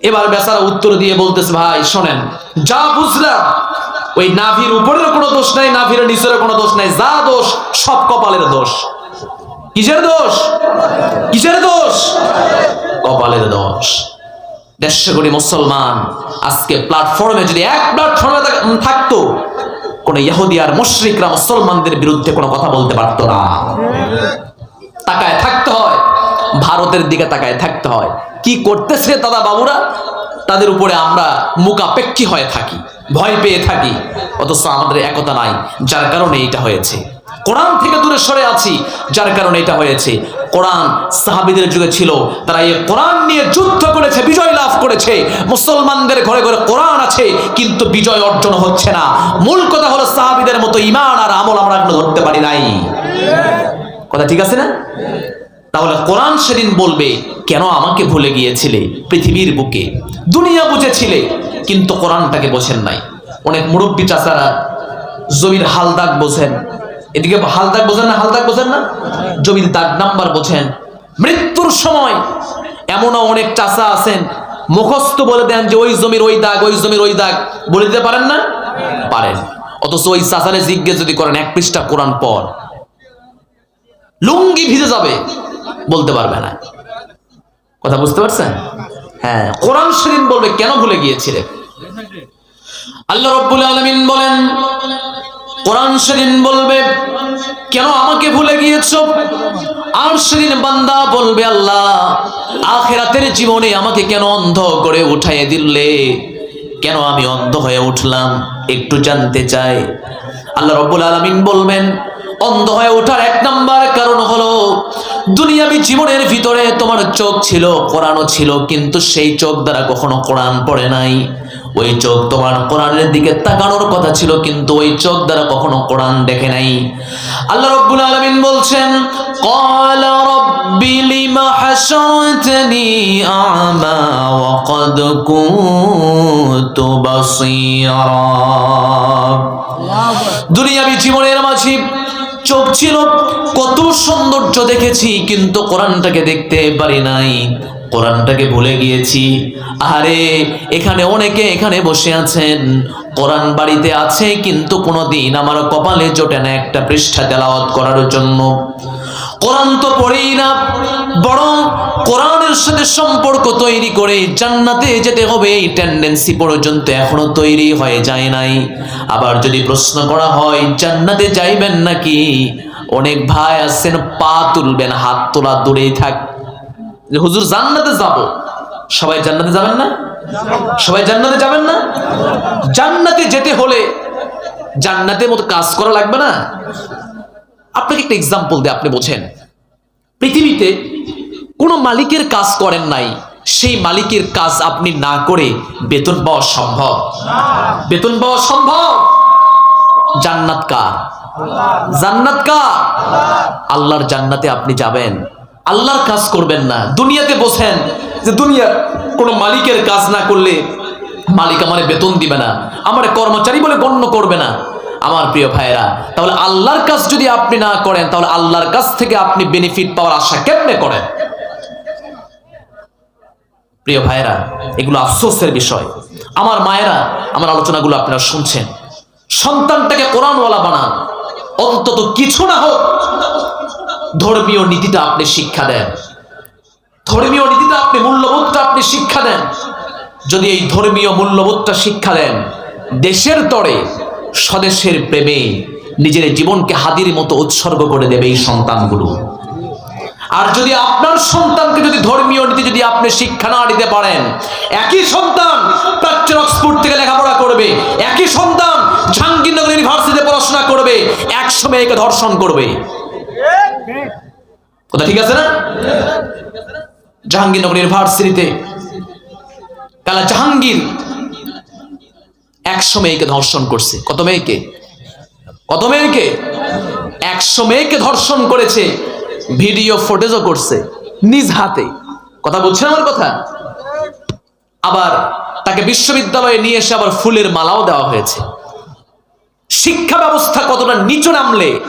এবার বেচারা উত্তর দিয়ে বলতেছে, ভাই, শোনেন, যা বুঝলাম, ওই নাভির উপরের কোনো দোষ নাই, নাভির নিচের কোনো দোষ নাই, যা দোষ, সব কপালের দোষ। কিসের দোষ? কিসের দোষ? কপালের দোষ। দেড়শো কোটি মুসলমান আজকে প্ল্যাটফর্মে যদি এক প্ল্যাটফর্মে থাকতো, কোন ইহুদি আর মুশরিকরা মুসলমানদের বিরুদ্ধে কোনো কথা বলতে পারতো না। তাকায় থাকতে হয়। ভারতের দিকে তাকায় থাকতে হয়। কি করতেছে দাদা বাবুরা? তাদের উপরে আমরা মুখাপেক্ষী হয়ে থাকি, ভয় পেয়ে থাকি। অথচ আমাদের একতা নাই, যার কারণে এটা হয়েছে। কোরআন থেকে দূরে সরে আছি, যার কারণে এটা হয়েছে। কোরআন সাহাবিদের যুগে ছিল, তারা এই কোরআন নিয়ে যুদ্ধ করেছে, বিজয় লাভ করেছে। মুসলমানদের ঘরে ঘরে কোরআন আছে, কিন্তু বিজয় অর্জন হচ্ছে না। মূল কথা হলো সাহাবিদের মতো ইমান আর আমল আমরা এখনও ধরতে পারি নাই। কথা ঠিক আছে না? তাহলে কোরআন সেদিন বলবে, কেন আমাকে ভুলে গিয়েছিলে পৃথিবীর বুকে? দুনিয়া বুঝেছিলে, কিন্তু কোরআনটাকে বোঝেন নাই। অনেক মুরব্বী চাচারা জমির হাল দাগ বোঝেন। এদিকে হাল দাগ বোঝেন না, হাল দাগ বোঝেন না? জমির দাগ নাম্বার বোঝেন। মৃত্যুর সময় এমনও অনেক চাচা আছেন, মুখস্থ বলে দেন যে, ওই জমির ওই দাগ, ওই জমির ওই দাগ। বলে দিতে পারেন না? পারেন। অথচ ওই চাচারে জিজ্ঞেস যদি করেন, এক পৃষ্ঠা কোরআন পর লুঙ্গি ভিজে যাবে। বলতে পারবে না। কথা বুঝতে পারছেন? হ্যাঁ কোরআন শরীফ বলবে, কেন ভুলে গিয়েছিলে আল্লাহ রব্বুল আলামিন বলেন, কোরআন শরীফ বলবে, কেন আমাকে ভুলে গিয়েছো? আর সেদিন বান্দা বলবে, আল্লাহ, আখেরাতের জীবনে আমাকে কেন অন্ধ করে উঠাইয়ে দিলে? কেন আমি অন্ধ হয়ে উঠলাম? একটু জানতে চাই। আল্লাহ রব্বুল আলামিন বলবেন, অন্ধ হয়ে ওঠার এক নাম্বার কারণ হলো দুনিয়াবি জীবনের ভিতরে তোমার চোখ ছিল কোরআনও ছিল কিন্তু সেই চোখ দ্বারা কখনো কোরআন পড়ে নাই ওই চোখ তোমার কোরআনের দিকে তাকানোর কথা ছিল কিন্তু ওই চোখ দ্বারা কখনো কোরআন দেখে নাই আল্লাহ রব্বুল আলামিন বলছেন قال رب لم حشرتني أعمى وقد كنت بصيرا দুনিয়াবি জীবনের মাঝে চোখ ছিল, কত সৌন্দর্য দেখেছি, কিন্তু কোরআনটাকে দেখতে পারি নাই। কোরআনটাকে ভুলে গিয়েছি। আরে এখানে অনেকে এখানে বসে আছেন। কোরআন বাড়িতে আছে, কিন্তু কোনোদিন আমার কপালে জোটে না একটা পৃষ্ঠা তেলাওয়াত করার জন্য। কোরআন তো পড়েই না, বরং কোরআনের সাথে সম্পর্ক তৈরি করে জান্নাতে যেতে হবে, এই টেন্ডেন্সি পর্যন্ত এখনও তৈরি হয়ে যায় নাই। আবার যদি প্রশ্ন করা হয়, জান্নাতে যাইবেন নাকি? অনেক ভাই আছেন, পা তুলবেন, হাত তোলা দূরেই থাক। যে হুজুর, জান্নাতে যাব। সবাই জান্নাতে যাবেন না? সবাই জান্নাতে যাবেন না? জান্নাতে যেতে হলে জান্নাতের মতো কাজ করা লাগবে না? আপনাকে একটা এক্সাম্পল দিয়ে, আপনি বোঝেন। পৃথিবীতে কোনো মালিকের কাজ করেন নাই, সেই মালিকের কাজ আপনি না করে বেতন পাওয়া সম্ভব। বেতন পাওয়া সম্ভব? জান্নাত কার? জান্নাত কার? আল্লাহর জান্নাতে আপনি যাবেন। আল্লাহর কাজ করবেন না। দুনিয়াতে বসেন যে, দুনিয়ার কোনো মালিকের কাজ না করলে মালিক আমারে বেতন দিবে না, আমার কর্মচারী বলে গণ্য করবে না। আমার প্রিয় ভাইয়েরা, তাহলে আল্লাহর কাজ যদি আপনি না করেন, তাহলে আল্লাহর কাছ থেকে আপনি বেনিফিট পাওয়ার আশা কেমনে করেন? প্রিয় ভাইয়েরা, এগুলো আফসোসের বিষয়। আমার মায়েরা, আমার আলোচনাগুলো আপনারা শুনছেন। সন্তানটাকে কোরআনওয়ালা বানান। অন্তত কিছু না হোক, ধর্মীয় নীতিটা আপনি শিক্ষা দেন। ধর্মীয় নীতিটা আপনি, মূল্যবোধটা আপনি শিক্ষা দেন। যদি এই ধর্মীয় মূল্যবোধটা শিক্ষা দেন, দেশের তরে স্বদেশের প্রেমে নিজের জীবনকে হাদির মতো উৎসর্গ করে দেবে এই সন্তানগুলো। আর যদি আপনার সন্তানকে যদি ধর্মীয় নীতি যদি আপনি শিক্ষা না দিতে পারেন, একই সন্তান প্রাচ্যের অক্সফোর্ড থেকে লেখাপড়া করবে, একই সন্তান জাহাঙ্গীরনগর ইউনিভার্সিটিতে পড়াশোনা করবে একশো মেয়েকে ধর্ষণ করবে। কথা ঠিক আছে না? জাহাঙ্গীরনগর ইউনিভার্সিটিতে কালা জাহাঙ্গীর একশো মেয়েকে ধর্ষণ করছে। কত মেয়েকে? কত মেয়েকে? একশো মেয়েকে ধর্ষণ করেছে, ভিডিও ফুটেজও করছে, নিজ হাতে। কথা বুঝছেন আমার কথা? আবার তাকে বিশ্ববিদ্যালয়ে নিয়ে এসে আবার ফুলের মালাও দেওয়া হয়েছে। শিক্ষা ব্যবস্থা কতটা নিচু নামলে,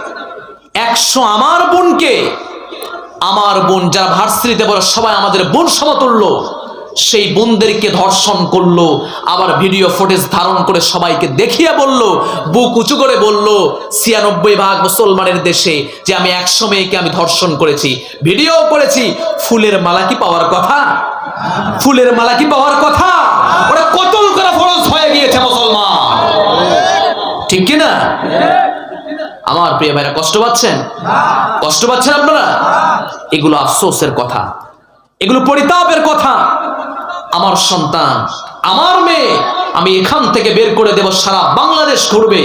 একশো আমার বোনকে, আমার বোন যারা ভার্সিটিতে পড়ে, সবাই আমাদের বোন সমতুল্য। সেই বোনদেরকে ধর্ষণ করল, আবার ভিডিও ফুটেজ ধারণ করে সবাইকে দেখিয়ে বলল, বুক উঁচু করে বলল, ছিয়ানব্বই ভাগ মুসলমানের দেশে যে আমি একশো মেয়েকে আমি ধর্ষণ করেছি। ভিডিও করেছি, ফুলের মালা কি পাওয়ার কথা? ফুলের মালা কি পাওয়ার কথা? ওরা কতল করা ফরজ হয়ে গিয়েছে মুসলমান। ঠিক কি না? আমার প্রিয় ভাইরা, কষ্ট পাচ্ছেন? কষ্ট পাচ্ছেন আপনারা? এগুলো আফসোসের কথা। এগুলো পরিতাপের কথা। আমার সন্তান, আমার মেয়ে, আমি এখান থেকে বের করে দেব, সারা বাংলাদেশ ঘুরবে।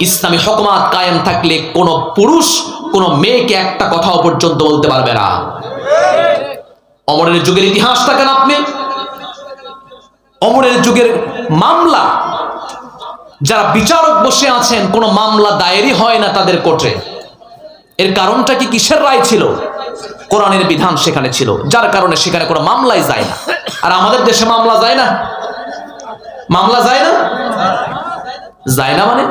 ইসলামী হকমাত কায়েম থাকলে কোন পুরুষ, কোন মেয়েকে একটা কথাও পর্যন্ত বলতে পারবে না। অমরের যুগের ইতিহাস থাকেন আপনি। অমরের যুগের মামলা, যারা বিচারক বসে আছেন, কোনো মামলা দায়েরই হয় না তাদের কোর্টে। এর কারণটা কি কিসের রায় ছিল? কোরআনের বিধান সেখানে ছিল, যার কারণে সেখানে কোনো মামলাই যায় না। আর আমাদের দেশে মামলা যায় না? মামলা যায় না? যায় না মানে?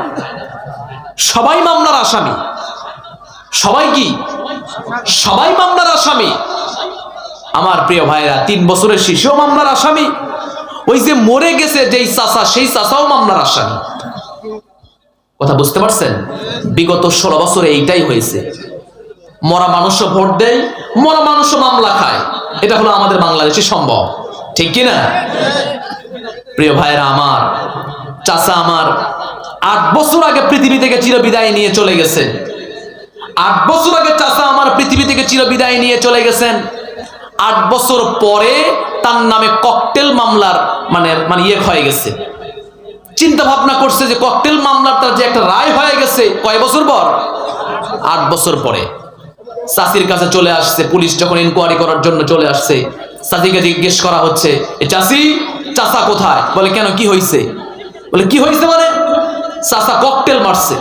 সবাই মামলার আসামি। সবাই কি? সবাই মামলার আসামি। আমার প্রিয় ভাইরা তিন বছরের শিশুও মামলার আসামি। ওই যে মরে গেছে যেই চাষা সেই চাষাও মামলার আসামি। কথা বুঝতে পারছেন? বিগত ষোলো বছরে এইটাই হয়েছে। মরা মানুষও ভোট দেয়, মরা মানুষও মামলা খায়। এটা হলো আমাদের বাংলাদেশে সম্ভব। ঠিক কি না? প্রিয় ভাইরা আমার, চাচা আমার, আট বছর আগে পৃথিবী থেকে চিরবিদায় নিয়ে চলে গেছেন। আট বছর আগে চাচা আমার পৃথিবী থেকে চিরবিদায় নিয়ে চলে গেছেন। আট বছর পরে তার নামে ককটেল মামলার মানে মানে ইয়ে হয়ে গেছে। চিন্তা ভাবনা করছে যে ককটেল মামলার তার যে একটা রায় হয়ে গেছে, কয় বছর পর? আট বছর পরে। চাষির কাছে চলে আসছে, পুলিশ যখন ইনকোয়ারি করার জন্য চলে আসছে চাষিকে জিজ্ঞেস করা হচ্ছে চাষি চাষা কোথায়? বলে, কেন, কি হয়েছে বলে, কি হয়েছে মানে? চাষা ককটেল মারছে।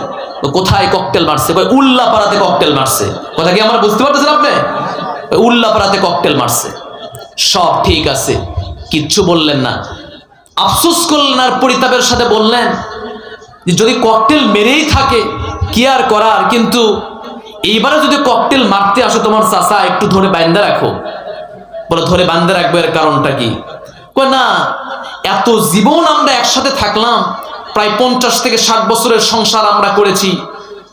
কোথায় ককটেল মারছে? উল্লাপাড়াতে ককটেল মারছে। কথা কি আমরা বুঝতে পারতেছেন আপনি? উল্লাপাড়াতে ককটেল মারছে। সব ঠিক আছে, কিচ্ছু বললেন না। আফসোস করলেন আর পরিতাপের সাথে বললেন যদি ককটেল মেরেই থাকে, কি আর করার? কিন্তু এইবারে যদি ককটেল মারতে আসো তোমার চাচা, একটু ধরে বান্ধে রাখো। বলে, ধরে বান্ধে রাখব, এর কারণটা কি? না, এত জীবন আমরা একসাথে থাকলাম, প্রায় পঞ্চাশ থেকে ষাট বছরের সংসার আমরা করেছি।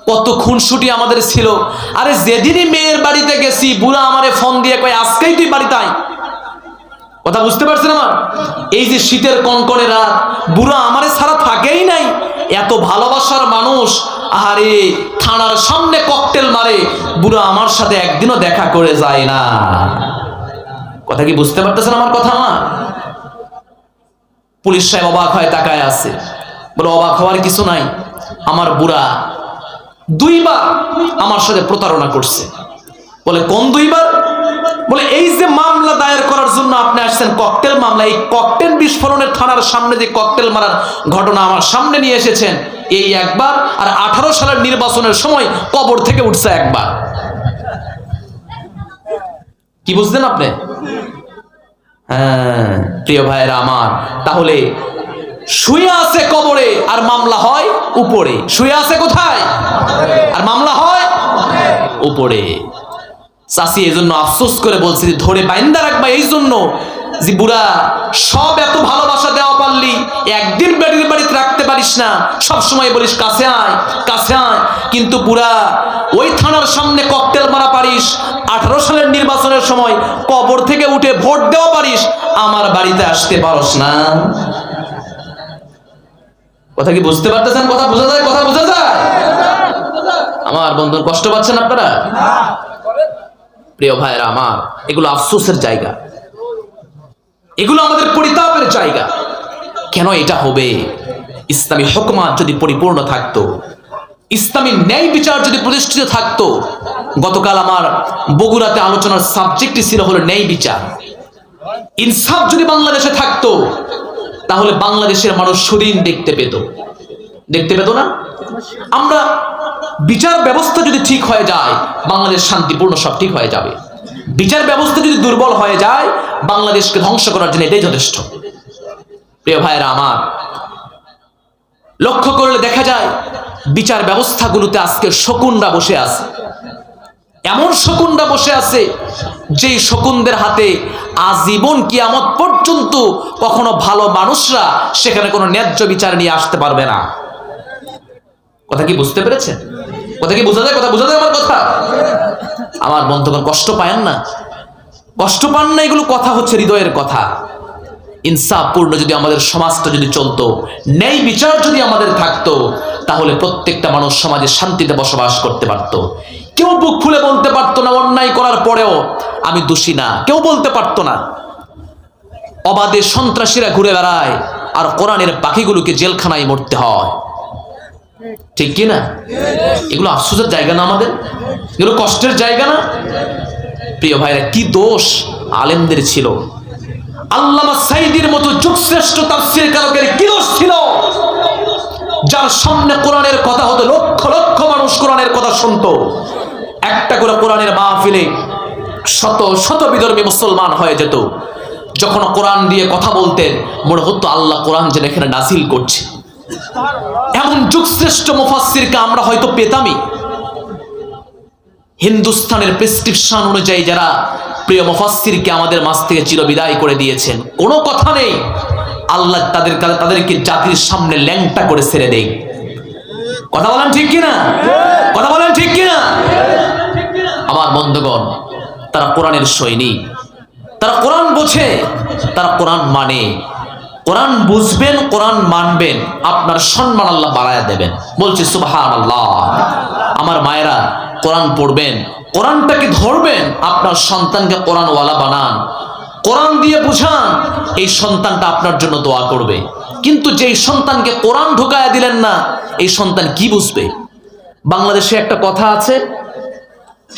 কত খুনসুটি আমাদের ছিল। আরে, যেদিনই মেয়ের বাড়িতে গেছি, বুড়া আমারে ফোন দিয়ে কয়, আজকেই তুই বাড়িতে আয়। কথা বুঝতে পারছেন আমার? এই যে শীতের কনকনে রাত, বুড়া আমারে সারা থাকেই নাই। এত ভালোবাসার মানুষ আরে থানার সামনে ককটেল মারে, বুড়া আমার সাথে একদিনও দেখা করে যায় না। কথা কি বুঝতে পারতেছেন আমার কথা আমার? পুলিশ সাহেব অবাক হয় তাকায় আছে। বলে, অবাক হওয়ার কিছু নাই। আমার বুড়া দুইবার আমার সাথে প্রতারণা করছে। বলে, কোন দুইবার? বলে, এই যে মামলা দায়ের করার জন্য আপনি আসছেন, ককটেল মামলা, এই ককটেল বিস্ফোরণের থানার সামনে যে ককটেল মারার ঘটনা আমার সামনে নিয়ে এসেছেন, এই একবার, আর আঠারো সালের নির্বাচনের সময় কবর থেকে উঠছে একবার। কি বুঝলেন আপনি? হ্যাঁ প্রিয় ভাইয়েরা আমার, তাহলে শুয়ে আছে কবরে আর মামলা হয় উপরে। শুয়ে আছে কোথায়? আর মামলা হয় উপরে। চাষি এই জন্য আফসোস করে বলছে যে, ধরে বাইন্দা রাখবা এই জন্য যে বুড়া সব এত ভালোবাসা দেওয়া পারলি, একদিন বাড়ির বাড়িতে রাখতে পারিস না। সব সময় বলিস, কাছে আয় কাছে আয়। কিন্তু বুড়া ওই থানার সামনে ককটেল মারা পারিস, আঠারো সালের নির্বাচনের সময় কবর থেকে উঠে ভোট দেওয়া পারিস, আমার বাড়িতে আসতে পারস না। কথা কি বুঝতে পারতেছেন? কথা বোঝা যায়, কথা বোঝা যায়? আমার বন্ধুর কষ্ট পাচ্ছেন আপনারা? প্রিয় ভাইয়েরা আমার, এগুলো আফসোসের জায়গা। এগুলো আমাদের পরিতাপের জায়গা। কেন এটা হবে? ইসলামী হকমাত যদি পরিপূর্ণ থাকতো, ইসলামী ন্যায় বিচার যদি প্রতিষ্ঠিত থাকতো, গতকাল আমার বগুড়াতে আলোচনার সাবজেক্টটি ছিল হলো ন্যায় বিচার। ইনসাফ যদি বাংলাদেশে থাকতো, তাহলে বাংলাদেশের মানুষ সুদিন দেখতে পেত। দেখতে পেত না? আমরা বিচার ব্যবস্থা যদি ঠিক হয়ে যায়, বাংলাদেশ শান্তিপূর্ণ সব ঠিক হয়ে যাবে। বিচার ব্যবস্থা যদি দুর্বল হয়ে যায়, বাংলাদেশকে ধ্বংস করার জন্য এটাই যথেষ্ট। প্রিয় ভাইয়েরা আমার, লক্ষ্য করলে দেখা যায়, বিচার ব্যবস্থাগুলোতে আজকে শকুনরা বসে আছে। এমন শকুনরা বসে আছে, যেই শকুনদের হাতে আজীবন কিয়ামত পর্যন্ত কখনো ভালো মানুষরা সেখানে কোনো ন্যায্য বিচার নিয়ে আসতে পারবে না। কথা কি বুঝতে পেরেছেন? কথা কি বোঝা যায়? কথা বোঝা যায় আমার কথা? আমার বন্ধুগণ কষ্ট পায়েন না। কষ্ট পান না, এগুলো কথা হচ্ছে হৃদয়ের কথা। ইনসাফপূর্ণ যদি আমাদের সমাজটা যদি চলতো, ন্যায় বিচার যদি আমাদের থাকতো, তাহলে প্রত্যেকটা মানুষ সমাজে শান্তিতে বসবাস করতে পারত। কেউ বুক খুলে বলতে পারতো না, অন্যায় করার পরেও আমি দোষী না। কেউ বলতে পারতো না। অবাধে সন্ত্রাসীরা ঘুরে বেড়ায়, আর কোরআনের পাখিগুলোকে জেলখানায় মরতে হয়। ঠিক কি না এগুলো আফসোসের জায়গা না আমাদের? এগুলো কষ্টের জায়গা না? প্রিয় ভাইরা, কি দোষ আলেমদের ছিল? আল্লামা মতো কি দোষ ছিল? যার সামনে কথা হতো লক্ষ লক্ষ মানুষ কোরআনের কথা শুনতো। একটা করে শত শত মুসলমান হয়ে যেত। যখন কোরআন দিয়ে কথা বলতেন, মনে হতো আল্লাহ কোরআন যেন এখানে নাসিল করছে। এমন যুগশ্রেষ্ঠ মুফাসসিরকে আমরা হয়তো পেতামই। হিন্দুস্তানের প্রেসক্রিপশন অনুযায়ী যারা প্রিয় মুফাসসিরকে আমাদের মাছ থেকে চিরবিদায় করে দিয়েছেন, কোনো কথা নেই। আল্লাহ তাদের তাদেরকে জাতির সামনে ল্যাংটা করে ছেড়ে দেয় কথা বলেন ঠিক কিনা? কথা বলেন ঠিক কিনা? আমার বন্ধুগণ, তারা কোরআনের সৈনিক। তারা কোরআন বোঝে, তারা কোরআন মানে। কোরআন বুঝবেন, কোরআন মানবেন, আপনার সম্মান আল্লাহ বাড়ায় দেবেন। বলছি সুবাহান আল্লাহ আমার মায়েরা কোরআন পড়বেন, কোরআনটাকে ধরবেন, আপনার সন্তানকে কোরআনওয়ালা বানান। কোরআন দিয়ে বুঝান, এই সন্তানটা আপনার জন্য দোয়া করবে। কিন্তু যেই সন্তানকে কোরআন ঢুকায়া দিলেন না, এই সন্তান কি বুঝবে? বাংলাদেশে একটা কথা আছে,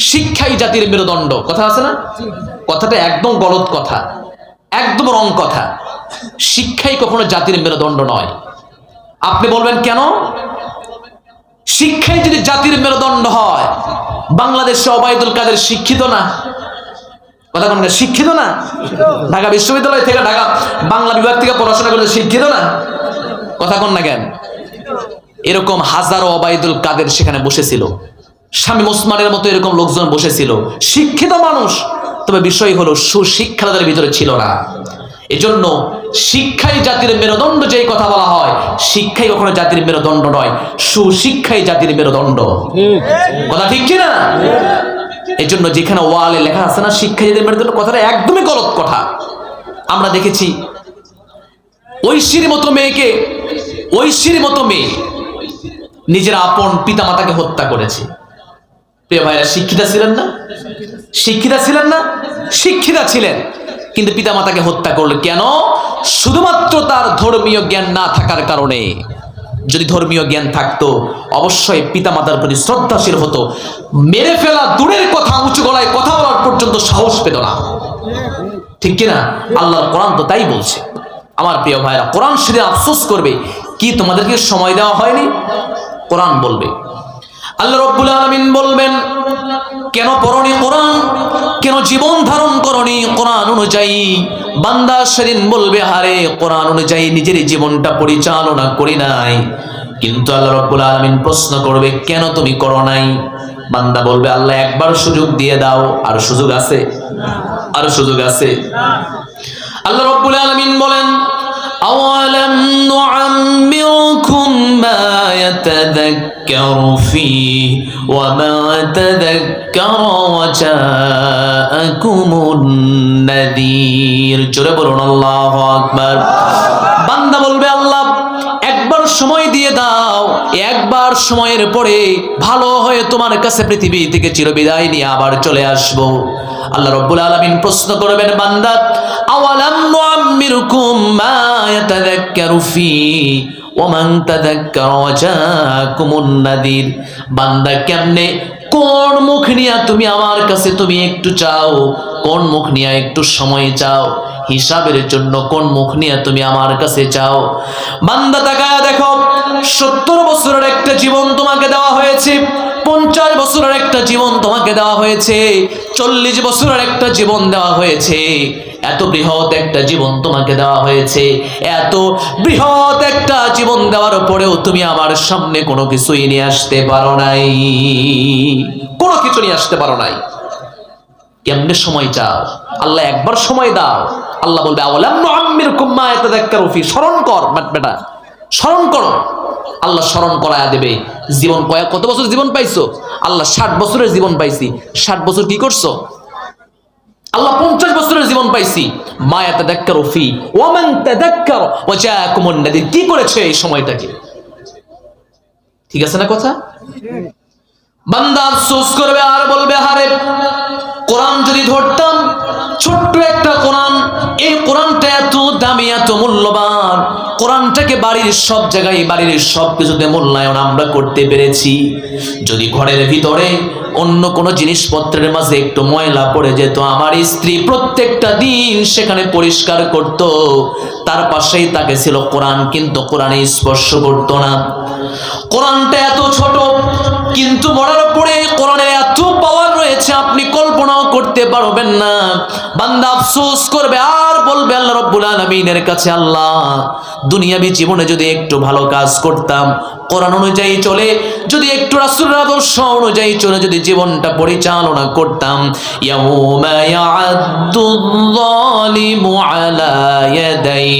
শিক্ষাই জাতির মেরুদণ্ড। কথা আছে না? কথাটা একদম গলত কথা। একদম রং কথা। শিক্ষাই কখনো জাতির মেরুদণ্ড নয়। আপনি বলবেন, কেন? শিক্ষাই যদি জাতির মেরুদণ্ড হয়, বাংলাদেশে অবায়দুল কাদের শিক্ষিত না? কথা কোন শিক্ষিত না? ঢাকা বিশ্ববিদ্যালয় থেকে ঢাকা বাংলা বিভাগ থেকে পড়াশোনা করতে শিক্ষিত না? কথা কোন না কেন? এরকম হাজারো অবায়দুল কাদের সেখানে বসেছিল। স্বামী ওসমানের মতো এরকম লোকজন বসেছিল। শিক্ষিত মানুষ। তবে বিষয় হলো সুশিক্ষা তাদের ভিতরে ছিল না। এজন্য শিক্ষাই জাতির মেরুদণ্ড যেই কথা বলা হয়, শিক্ষাই কখনো জাতির মেরুদণ্ড নয়, সুশিক্ষাই জাতির মেরুদণ্ড। কথা ঠিক কি না এই জন্য যেখানে ওয়ালে লেখা আছে না শিক্ষা জাতির মেরুদণ্ড, কথাটা একদমই গলত কথা। আমরা দেখেছি, ঐশীর মতো মেয়েকে, ঐশীর মতো মেয়ে নিজের আপন পিতা মাতাকে হত্যা করেছে। প্রিয় ভাইরা, শিক্ষিতা ছিলেন না? শিক্ষিতা ছিলেন না, শিক্ষিতা ছিলেন। কিন্তু পিতা মাতাকে হত্যা করল কেন? শুধুমাত্র তার ধর্মীয় জ্ঞান না থাকার কারণে। যদি ধর্মীয় জ্ঞান থাকতো, অবশ্যই পিতা মাতার প্রতি শ্রদ্ধাশীল হতো। মেরে ফেলা দূরের কথা, উঁচু গলায় কথা বলার পর্যন্ত সাহস পেত না। ঠিক কিনা? আল্লাহর কোরআন তো তাই বলছে। আমার প্রিয় ভাইরা, কোরআন সেদিন আফসোস করবে, কি তোমাদেরকে সময় দেওয়া হয়নি? কোরআন বলবে। আল্লাহ রব্বুল আলমিন বলবেন, কেন পরনি কোরআন? কেন জীবন ধারণ করনি কোরআন অনুযায়ী? বান্দা সেদিন বলবে হারে কোরআন অনুযায়ী নিজের জীবনটা পরিচালনা করি নাই। কিন্তু আল্লাহ রব্বুল আলমিন প্রশ্ন করবে, কেন তুমি করো নাই? বান্দা বলবে, আল্লাহ একবার সুযোগ দিয়ে দাও। আর সুযোগ আছে? আর সুযোগ আছে? আল্লাহ রব্বুল আলমিন বলেন, আওয়ালাম নুআম্মিরকুম يتذكر فيه وما تذكر وجاءكم النذير জোরে বলুন আল্লাহু আকবার বান্দা বলবে আল্লাহ একবার সময় দিয়ে দাও একবার সময়ের পরে ভালো হয়ে তোমার কাছে পৃথিবী থেকে চিরবিদায় নিয়ে আবার চলে আসব আল্লাহ রব্বুল আলামিন প্রশ্ন করবেন বান্দা আওয়ালাম নুআম্মিরুকুম মা ইয়াতাযাক্কারু ফি ওমান তাযাক্কারা ওয়াজাকুমুন নাদির। বান্দা কেমনে, কোন মুখ নিয়ে তুমি আমার কাছে তুমি একটু চাও? কোন মুখ নিয়ে একটু সময় চাও? হিসাবের জন্য কোন মুখ নিয়ে তুমি আমার কাছে চাও? বান্দা তাকায়া দেখো, সত্তর বছরের একটা জীবন তোমাকে দেওয়া হয়েছে, পঞ্চাশ বছরের একটা জীবন তোমাকে দেওয়া হয়েছে, চল্লিশ বছরের একটা জীবন দেওয়া হয়েছে। এত বৃহৎ একটা জীবন তোমাকে দেওয়া হয়েছে, এত বৃহৎ একটা জীবন দেওয়ার পরেও তুমি আমার সামনে কোনো কিছুই নিয়ে আসতে পারো নাই। কোনো কিছু নিয়ে আসতে পারো নাই। কেমনে সময় চাও? আল্লাহ একবার সময় দাও। আল্লাহ বলবে আওলাম নুআম্মির কুম্মা ইয়াতাযাক্কারু ফি? স্মরণ কর বাট। স্মরণ করো। আল্লাহ স্মরণ করায়া দেবে। জীবন কয়েক কত বছর জীবন পাইছো? আল্লাহ ষাট বছরের জীবন পাইছি। ষাট বছর কি করছ? আল্লাহ পঞ্চাশ বছরের জীবন পাইছি। মায়া তাদাক্কার ফি ওয়ামান তাদাক্কার ওয়াজাকুমুন নাদির কি করেছে এই সময়টাকে? ঠিক আছে না কথা? বান্দা আফসোস করবে আর বলবে হারে কোরআন যদি ধরতাম ছোট্ট একটা কোরআন। এই কোরআনটা এত দামি, এত মূল্যবান। কোরআনটাকে বাড়ির সব জায়গায়, বাড়ির সব কিছুতে মূল্যায়ন আমরা করতে পেরেছি। যদি ঘরের ভিতরে অন্য কোনো জিনিসপত্রের মাঝে একটু ময়লা পড়ে যেত, আমার স্ত্রী প্রত্যেকটা দিন সেখানে পরিষ্কার করত। তার পাশেই তাকে ছিল কোরআন, কিন্তু কোরআনে স্পর্শ করতো না। কোরআনটা এত ছোট, কিন্তু মরার পরে করতে পারবেন না। বান্দা আফসোস করবে, আর বলবে, আল্লাহ রব্বুল আলমিনের কাছে আল্লাহ, দুনিয়াবি জীবনে যদি একটু ভালো কাজ করতাম, কোরআন অনুযায়ী চলে, যদি একটু রাসূলের আদর্শ অনুযায়ী চলে, যদি জীবনটা পরিচালনা করতাম, ইয়াউমা ইয়াদাই,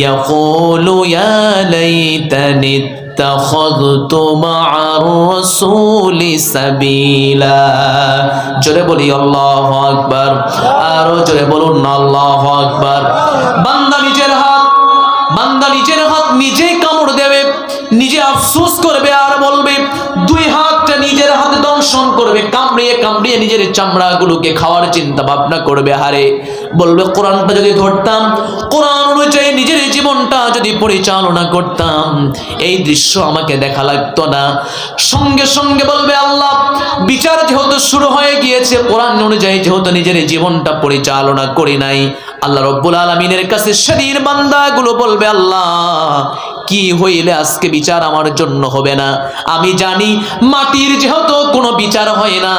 ইয়াকুলু, ইয়া লাইতানি اتخذت مع الرسول سبيلا জোরে বলি আল্লাহ আকবার আরো জোরে বলুন না আল্লাহ আকবার বান্দা নিজের হাত বান্দা নিজের হাত নিজেই কামড় দেবে নিজে আফসোস করবে আর বলবে দুই হাতটা নিজের দংশন করবে, কামড়িয়ে কামড়িয়ে নিজের চামড়াগুলোকে খাওয়ার চিন্তা ভাবনা করবে, হারে। বলবে, কোরআনটা যদি ধরতাম, কোরআন অনুযায়ী নিজের জীবনটা যদি পরিচালনা করতাম, এই দৃশ্য আমাকে দেখা লাগতো না। সঙ্গে সঙ্গে বলবে, আল্লাহ, বিচার যেহেতু শুরু হয়ে গিয়েছে, কোরআন অনুযায়ী যেহেতু নিজের জীবনটা পরিচালনা করি নাই। আল্লাহ রব্বুল আলমিনের কাছে সেদিন বান্দাগুলো বলবে, আল্লাহ কি হইলে আজকে বিচার আমার জন্য হবে না? আমি জানি মাটির যেহেতু কোনো বিচার হয় না।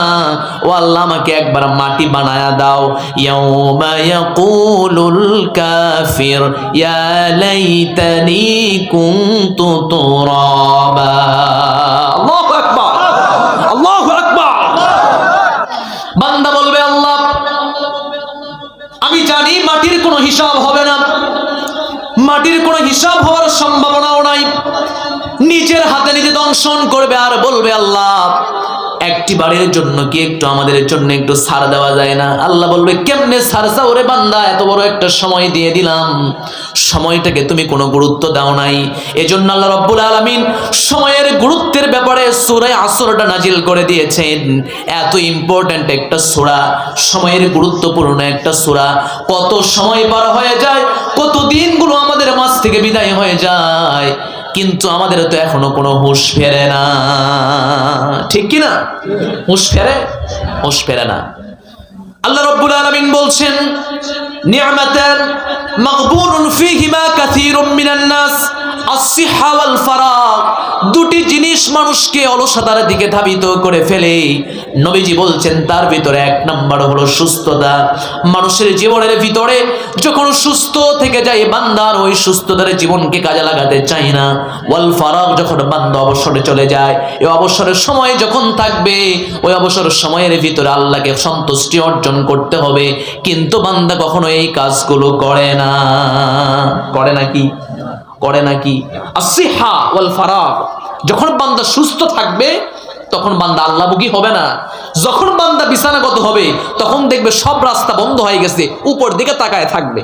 ও আল্লাহ, আমাকে একবার মাটি বানায়া দাও। কাফির, ইয়া লাইতানি কুনতু তুরাবা। আল্লাহু আকবার। নিজের হাতে নিজে দংশন করবে আর বলবে, আল্লাহ, একটি বাড়ির জন্য কি একটু আমাদের জন্য একটু ছাড় দেওয়া যায় না? আল্লাহ বলবে, কেমনে ছাড় চাও রে বান্দা? এত বড় একটা সময় দিয়ে দিলাম। সময়টাকে তুমি কোনো গুরুত্ব দাও নাই। এজন্য আল্লাহ রব্বুল আলামিন সময়ের গুরুত্বের ব্যাপারে সুরায় আসরটা নাজিল করে দিয়েছেন। এত ইম্পর্ট্যান্ট একটা সূরা, সময়ের গুরুত্বপূর্ণ একটা সূরা। কত সময় পার হয়ে যায়, কত দিনগুলো আমাদের মাঝ থেকে বিদায় হয়ে যায়। কিন্তু আমাদের তো এখনও কোনো হুঁশ ফেরে না। ঠিক কি না হুঁশ ফেরে? হুঁশ ফেরে না। আল্লাহ রব্বুল আলমিন বলছেন নি'মাতান মাগবুনুন ফীহিমা কাসীরুম মিনান নাস আসিহা ওয়াল ফারাগ দুটি জিনিস মানুষকে অলসতার দিকে ধাবিত করে ফেলে। নবীজি বলছেন, তার ভিতরে এক নম্বর হলো সুস্থতা। মানুষের জীবনের ভিতরে যখন সুস্থ থেকে যায় বান্দার ওই সুস্থতার জীবনকে কাজে লাগাতে চায় না। ওয়াল ফারাগ যখন বান্দা অবসরে চলে যায় এই অবসরের সময় যখন থাকবে, ওই অবসর সময়ের ভিতরে আল্লাহকে সন্তুষ্টি অর্জন করতে হবে। কিন্তু বান্দা কখনো এই কাজগুলো করে না। করে নাকি? করে নাকি? আসিহা ওয়াল ফারাগ। যখন বান্দা সুস্থ থাকবে, তখন বান্দা আল্লাহমুখী হবে না। যখন বান্দা বিছানাগত হবে, তখন দেখবে সব রাস্তা বন্ধ হয়ে গেছে, উপর দিকে তাকায় থাকবে।